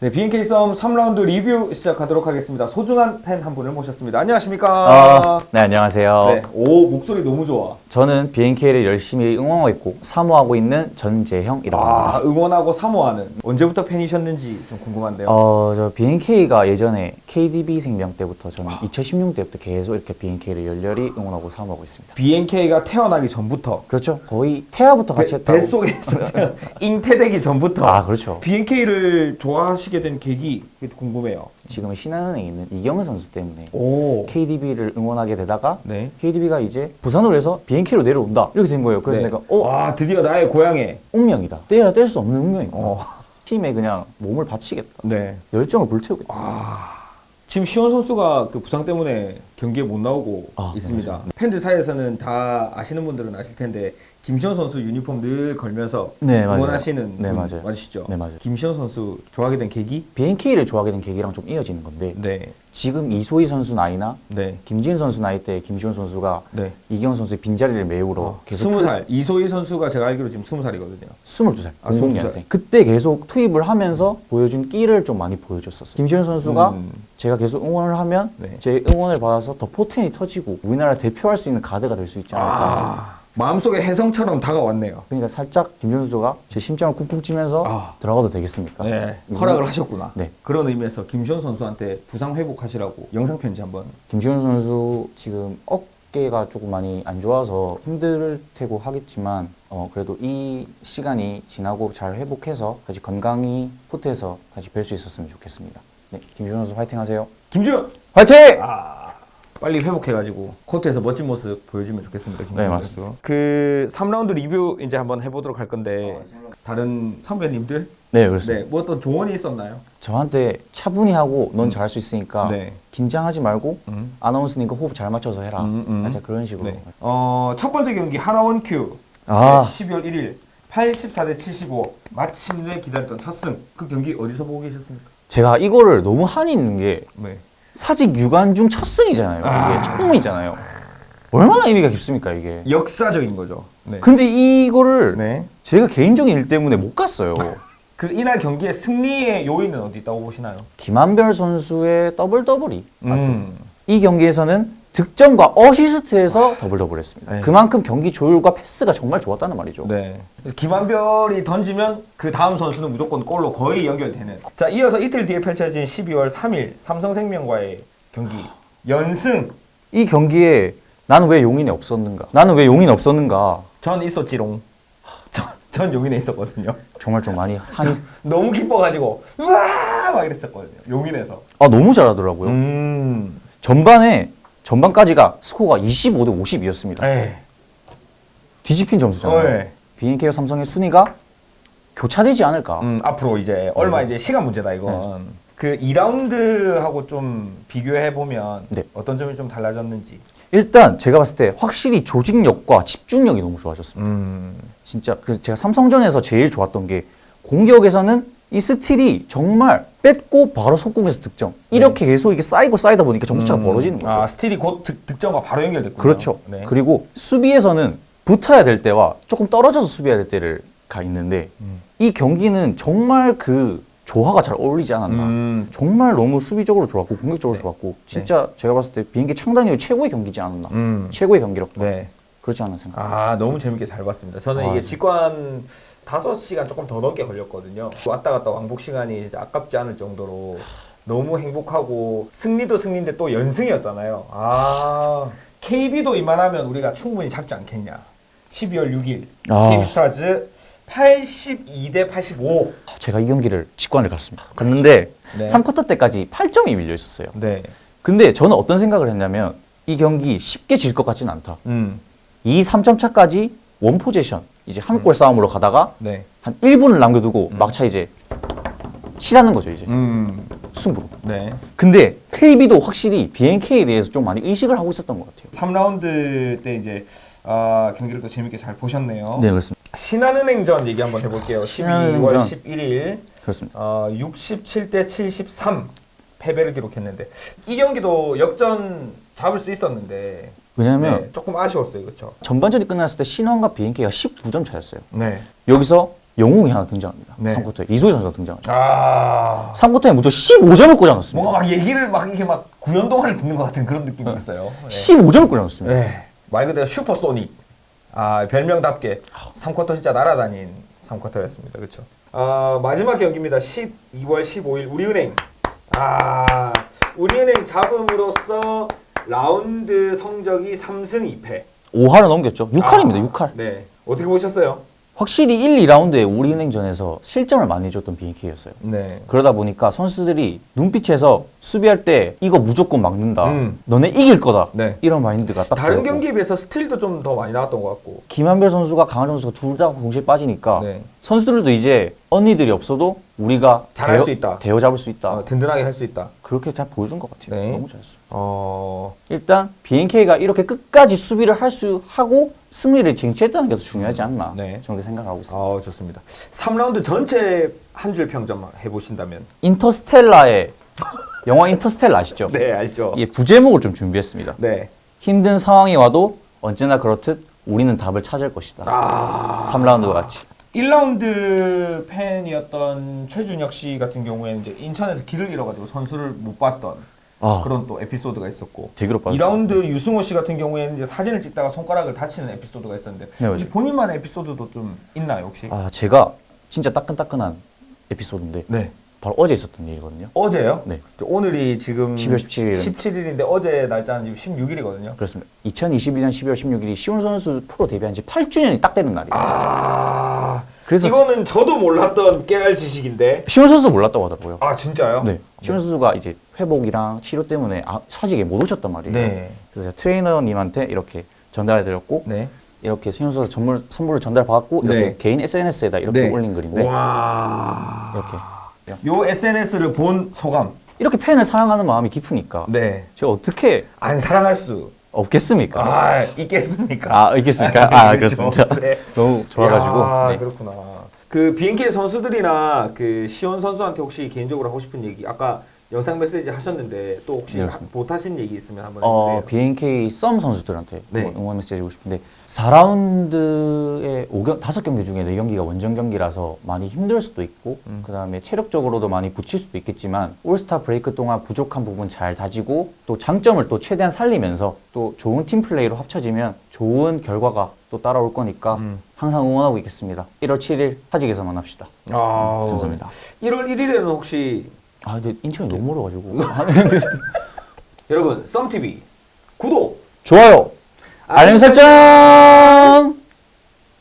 네, BNK 썸 3라운드 리뷰 시작하도록 하겠습니다. 소중한 팬 한 분을 모셨습니다. 안녕하십니까? 아, 네 안녕하세요. 네. 오, 목소리 너무 좋아. 저는 BNK를 열심히 응원하고 있고 사모하고 있는 전재형이라고 아, 합니다. 응원하고 사모하는. 언제부터 팬이셨는지 좀 궁금한데요. 어, 저 BNK가 예전에 KDB 생명 때부터 저는 2016년 때부터 계속 이렇게 BNK를 열렬히 응원하고 사모하고 있습니다. BNK가 태어나기 전부터 그렇죠. 거의 태아부터 같이 배, 했다고. 뱃속에서 태어- 잉태되기 전부터 아, 그렇죠. BNK를 좋아하시게 된 계기 궁금해요. 지금 신한은행에 있는 이경은 선수 때문에 오. KDB를 응원하게 되다가 네. KDB가 이제 부산으로 해서 BNK로 내려온다 이렇게 된 거예요. 그래서 네. 내가 어 와, 드디어 나의 고향에. 운명이다. 떼야 뗄 수 없는 운명이다. 어. 팀에 그냥 몸을 바치겠다. 네. 열정을 불태우겠다. 아. 지금 시원 선수가 그 부상 때문에 경기에 못 나오고 아, 네, 있습니다. 맞아요. 팬들 사이에서는 다 아시는 분들은 아실 텐데 김시현 선수 유니폼 늘 걸면서 네, 맞아요. 응원하시는 네, 분 맞아요. 맞으시죠? 네, 맞아요. 김시현 선수 좋아하게 된 계기? BNK를 좋아하게 된 계기랑 좀 이어지는 건데 네, 지금 이소희 선수 나이나 네, 김지은 선수 나이 때 김시훈 선수가 네. 이경원 선수의 빈자리를 메우러 계속 스무 살 이소희 선수가 제가 알기로 지금 스무 살이거든요. 22살, 아, 22살. 00년생. 그때 계속 투입을 하면서 보여준 끼를 좀 많이 보여줬었어요. 김시훈 선수가 음. 제가 계속 응원을 하면 네. 제 응원을 받아서 더 포텐이 터지고 우리나라를 대표할 수 있는 가드가 될 수 있지 않을까. 아, 마음속에 혜성처럼 다가왔네요. 그러니까 살짝 김시훈 선수가 제 심장을 쿵쿵 치면서 아. 들어가도 되겠습니까? 네, 허락을 하셨구나. 네. 그런 의미에서 김시현 선수한테 부상 회복하시라고 영상 편지 한번. 김시훈 선수 지금 어깨가 조금 많이 안 좋아서 힘들 테고 하겠지만 어, 그래도 이 시간이 지나고 잘 회복해서 다시 건강히 코트에서 다시 뵐 수 있었으면 좋겠습니다. 네, 김시훈 선수 화이팅 하세요. 김지현. 화이팅! 아, 빨리 회복해가지고 코트에서 멋진 모습 보여주면 좋겠습니다. 김지현 네, 선수. 그 3라운드 리뷰 이제 한번 해보도록 할 건데 다른 선배님들 네, 그렇습니다. 네, 뭐 어떤 조언이 있었나요? 저한테 차분히 하고 넌 잘할 수 있으니까 네. 긴장하지 말고 음. 아나운서니까 호흡 잘 맞춰서 해라. 음, 음. 그런 식으로. 네. 어, 첫 번째 경기 하나원 큐. 아. 네, 12월 1일 84 대 75 마침내 기다렸던 첫 승. 그 경기 어디서 보고 계셨습니까? 제가 이거를 너무 한이 있는 게 네. 사직 유관 중 첫 승이잖아요. 이게 아. 처음이잖아요. 얼마나 의미가 깊습니까 이게. 역사적인 거죠. 네. 근데 이거를 네. 제가 개인적인 일 때문에 못 갔어요. 그 이날 경기의 승리의 요인은 어디 있다고 보시나요? 김한별 선수의 더블 더블이 아주 음. 이 경기에서는 득점과 어시스트에서 더블 더블 했습니다. 네. 그만큼 경기 조율과 패스가 정말 좋았다는 말이죠. 네. 김한별이 던지면 그 다음 선수는 무조건 골로 거의 연결되는. 자, 이어서 이틀 뒤에 펼쳐진 12월 3일 삼성생명과의 경기 연승. 이 경기에 나는 왜 용인에 없었는가? 나는 왜 용인에 없었는가? 전 있었지롱. 전, 전 용인에 있었거든요. 정말 좀 많이 한이 너무 기뻐가지고 우와 막 이랬었거든요. 용인에서. 아 너무 잘하더라고요. 음. 전반에 전반까지가 스코어가 25대 52였습니다. 에. 뒤집힌 점수잖아요. 네. BNK와 삼성의 순위가 교차되지 않을까? 음, 앞으로 이제 얼마 이제 시간 문제다 이건. 그 2라운드하고 좀 비교해 보면 네. 어떤 점이 좀 달라졌는지. 일단 제가 봤을 때 확실히 조직력과 집중력이 너무 좋아졌습니다. 음. 진짜 그래서 제가 삼성전에서 제일 좋았던 게 공격에서는 이 스틸이 정말 뺏고 바로 속공에서 득점 이렇게 계속 이게 쌓이고 쌓이다 보니까 점수차가 벌어지는 거예요. 네. 아 스틸이 곧 득, 득점과 바로 연결됐군요. 그렇죠. 네. 그리고 수비에서는 붙어야 될 때와 조금 떨어져서 수비해야 될 때를 가 있는데 음. 이 경기는 정말 그 조화가 잘 어울리지 않았나. 음. 정말 너무 수비적으로 좋았고 공격적으로 좋았고 진짜 제가 봤을 때 비행기 창단 이후 최고의 경기지 않았나. 음. 최고의 경기력. 네. 그렇지 않나 생각. 아 너무 재밌게 잘 봤습니다. 저는 아, 이게 네. 직관 5시간 조금 더 넘게 걸렸거든요. 왔다 갔다 왕복 시간이 이제 아깝지 않을 정도로 너무 행복하고 승리도 승리인데 또 연승이었잖아요. 아 KB도 이만하면 우리가 충분히 잡지 않겠냐. 12월 6일 아. KB스타즈 82대 85. 제가 이 경기를 직관을 갔습니다. 갔는데 네. 3쿼터 때까지 8점이 밀려 있었어요. 네. 근데 저는 어떤 생각을 했냐면 이 경기 쉽게 질 것 같지는 않다. 음. 이 3점 차까지 원 포제션 이제 한 골 싸움으로 가다가 네. 한 1분을 남겨두고 막차 이제 치라는 거죠 이제 음. 승부로. 네. 근데 KB도 확실히 BNK에 대해서 좀 많이 의식을 하고 있었던 것 같아요. 3라운드 때 이제 아, 경기를 또 재밌게 잘 보셨네요. 네 그렇습니다. 신한은행전 얘기 한번 해볼게요. 12월 신한은행전. 11일 그렇습니다. 어, 67대 73 패배를 기록했는데 이 경기도 역전 잡을 수 있었는데 왜냐하면 네, 조금 아쉬웠어요, 그렇죠? 전반전이 끝났을 때 신원과 BNK가 19점 차였어요. 네. 여기서 영웅이 하나 등장합니다. 네. 3쿼터에 이소희 선수가 등장하죠. 아 3쿼터에 무려 15점을 꽂아놨습니다. 뭔가 막 얘기를 막 이렇게 막 구연 동화를 듣는 것 같은 그런 느낌이 있어요. 네. 15점을 꽂아놨습니다. 네. 말 그대로 슈퍼소닉. 아 별명답게 3쿼터 진짜 날아다닌 3쿼터였습니다. 그렇죠. 아 마지막 경기입니다. 12월 15일 우리은행. 아 우리은행 잡음으로써 라운드 성적이 3승 2패. 5할을 넘겼죠. 6할입니다. 아, 6할. 네. 어떻게 보셨어요? 확실히 1, 2라운드에 우리은행전에서 실점을 많이 줬던 BNK였어요. 네. 그러다 보니까 선수들이 눈빛에서 수비할 때 이거 무조건 막는다. 음. 너네 이길 거다. 네. 이런 마인드가 딱 다른 보였고. 경기에 비해서 스틸도 좀 더 많이 나왔던 것 같고. 김한별 선수가 강한 선수가 둘 다 동시에 빠지니까 네. 선수들도 이제 언니들이 없어도 우리가 잘할 대여- 수 있다. 대여 잡을 수 있다. 어, 든든하게 할 수 있다. 그렇게 잘 보여준 것 같아요. 네. 너무 잘했어요. 어. 일단 BNK가 이렇게 끝까지 수비를 할 수 하고 승리를 쟁취했다는 게 더 중요하지 않나 네. 저는 그렇게 생각하고 있습니다. 아 좋습니다. 3라운드 전체 한 줄 평점 해보신다면. 인터스텔라의 영화 인터스텔라 아시죠? 네 알죠. 이 부제목을 좀 준비했습니다. 네. 힘든 상황이 와도 언제나 그렇듯 우리는 답을 찾을 것이다. 아. 3라운드와 같이. 1라운드 팬이었던 최준혁 씨 같은 경우에는 이제 인천에서 길을 잃어가지고 선수를 못 봤던 아, 그런 또 에피소드가 있었고. 빠졌어요. 2라운드 유승호 씨 같은 경우에는 이제 사진을 찍다가 손가락을 다치는 에피소드가 있었는데 네, 맞아요. 본인만의 에피소드도 좀 있나요 혹시? 아, 제가 진짜 따끈따끈한 에피소드인데 네. 바로 어제 있었던 일이거든요. 어제요? 네. 오늘이 지금 12월 17일. 17일인데 어제 날짜는 지금 16일이거든요. 그렇습니다. 2021년 12월 16일이 시온 선수 프로 데뷔한 지 8주년이 딱 되는 날이에요. 아. 그래서 이거는 저도 몰랐던 깨알 지식인데. 시온 선수도 몰랐다고 하더라고요. 아 진짜요? 네. 시온 선수가 이제 회복이랑 치료 때문에 아, 사직에 못 오셨단 말이에요. 네. 그래서 제가 트레이너님한테 이렇게 전달해드렸고 네. 이렇게 시온 선수 선물 선물을 전달받았고 이렇게 네. 개인 SNS에다 이렇게 네. 올린 글인데 와. 이렇게 요 SNS를 본 소감. 이렇게 팬을 사랑하는 마음이 깊으니까 네. 제가 어떻게 안 사랑할 수. 없겠습니까? 아 있겠습니까? 아, 있겠습니까? 아, 그렇죠. 그렇습니다. 네. 너무 좋아가지고. 야, 네. 그렇구나. 그 BNK 선수들이나 그 시온 선수한테 혹시 개인적으로 하고 싶은 얘기 아까 영상 메시지 하셨는데 또 혹시 네, 그렇습니다. 못하신 얘기 있으면 한번 어, 해주세요. BNK 썸 선수들한테 네. 뭐 응원 메시지 해주고 싶은데 4라운드에 5경, 5경기 중에 4경기가 원정 경기라서 많이 힘들 수도 있고 음. 그다음에 체력적으로도 많이 붙일 수도 있겠지만 올스타 브레이크 동안 부족한 부분 잘 다지고 또 장점을 또 최대한 살리면서 또 좋은 팀 플레이로 합쳐지면 좋은 결과가 또 따라올 거니까 음. 항상 응원하고 있겠습니다. 1월 7일 타직에서 만납시다. 아, 감사합니다. 1월 1일에는 혹시 아 근데 인천이 너무 멀어가지고. 여러분 썸TV 구독! 좋아요! 알림 설정